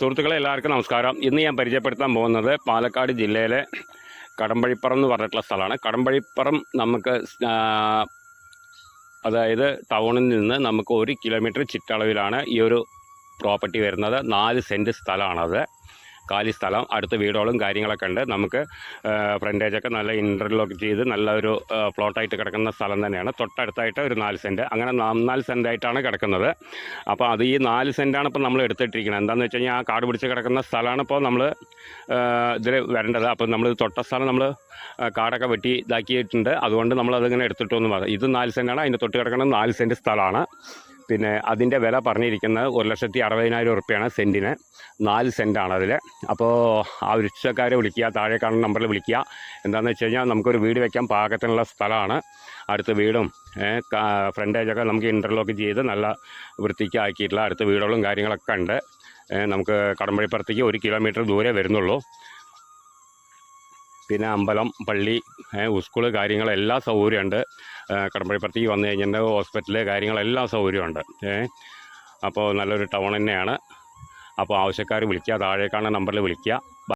സുഹൃത്തുക്കളെ എല്ലാവർക്കും നമസ്കാരം. ഇന്ന് ഞാൻ പരിചയപ്പെടുത്താൻ പോകുന്നത് പാലക്കാട് ജില്ലയിലെ കടമ്പഴിപ്പുറം എന്ന് പറഞ്ഞിട്ടുള്ള സ്ഥലമാണ്. കടമ്പഴിപ്പുറം നമുക്ക് അതായത് ടൗണിൽ നിന്ന് നമുക്ക് ഒരു കിലോമീറ്റർ ചുറ്റളവിലാണ് ഈ ഒരു പ്രോപ്പർട്ടി വരുന്നത്. നാല് സെന്റ് സ്ഥലമാണത്. കാലി സ്ഥലം അടുത്ത വീടുകളും കാര്യങ്ങളൊക്കെ ഉണ്ട്. നമുക്ക് ഫ്രണ്ടേജൊക്കെ നല്ല ഇന്റർലോക്ക് ചെയ്ത് നല്ലൊരു പ്ലോട്ടായിട്ട് കിടക്കുന്ന സ്ഥലം തന്നെയാണ്. തൊട്ടടുത്തായിട്ട് ഒരു നാല് സെന്റ് അങ്ങനെ നാല് സെന്റായിട്ടാണ് കിടക്കുന്നത്. അപ്പോൾ അത് ഈ നാല് സെന്റാണ് ഇപ്പോൾ നമ്മൾ എടുത്തിട്ടിരിക്കുന്നത്. എന്താണെന്ന് വെച്ച് കഴിഞ്ഞാൽ ആ കാട് പിടിച്ച് കിടക്കുന്ന സ്ഥലമാണ് ഇപ്പോൾ നമ്മൾ ഇതിൽ വരേണ്ടത്. അപ്പോൾ നമ്മൾ തൊട്ട സ്ഥലം നമ്മൾ കാടൊക്കെ വെട്ടി ഇതാക്കിയിട്ടുണ്ട്. അതുകൊണ്ട് നമ്മളതിങ്ങനെ എടുത്തിട്ടൊന്നും പറയാം ഇത് നാല് സെന്റാണ് അതിന്റെ തൊട്ട് കിടക്കുന്നത് നാല് സെന്റ് സ്ഥലമാണ്. പിന്നെ അതിന്റെ വില പറഞ്ഞിരിക്കുന്നത് ഒരു ലക്ഷത്തി അറുപതിനായിരം ഉറുപ്പ്യാണ് സെന്റിന്. നാല് സെന്റാണ് അതിൽ അപ്പോൾ ആവശ്യക്കാരെ വിളിക്കുക താഴെ കാണുന്ന നമ്പറിൽ വിളിക്കുക. എന്താണെന്ന് വെച്ച് കഴിഞ്ഞാൽ നമുക്കൊരു വീട് വയ്ക്കാൻ പാകത്തിനുള്ള സ്ഥലമാണ്. അടുത്ത വീടും ഫ്രണ്ടേജൊക്കെ നമുക്ക് ഇന്റർലോക്ക് ചെയ്ത് നല്ല വൃത്തിക്ക് ആക്കിയിട്ടുള്ള അടുത്ത വീടുകളും കാര്യങ്ങളൊക്കെ ഉണ്ട്. നമുക്ക് കടമ്പഴിപ്പുറത്തേക്ക് ഒരു കിലോമീറ്റർ ദൂരെ വരുന്നുള്ളൂ. പിന്നെ അമ്പലം പള്ളി സ്കൂൾ എല്ലാ സൗകര്യമുണ്ട്. കടമ്പഴിപ്പുറത്തേക്ക് വന്നു കഴിഞ്ഞാൽ ഹോസ്പിറ്റൽ കാര്യങ്ങളെല്ലാം സൗകര്യമുണ്ട്. അപ്പോൾ നല്ലൊരു ടൗൺ തന്നെയാണ്. അപ്പോൾ ആവശ്യക്കാർ വിളിക്കുക താഴേക്കാണ് നമ്പറിൽ വിളിക്കുക.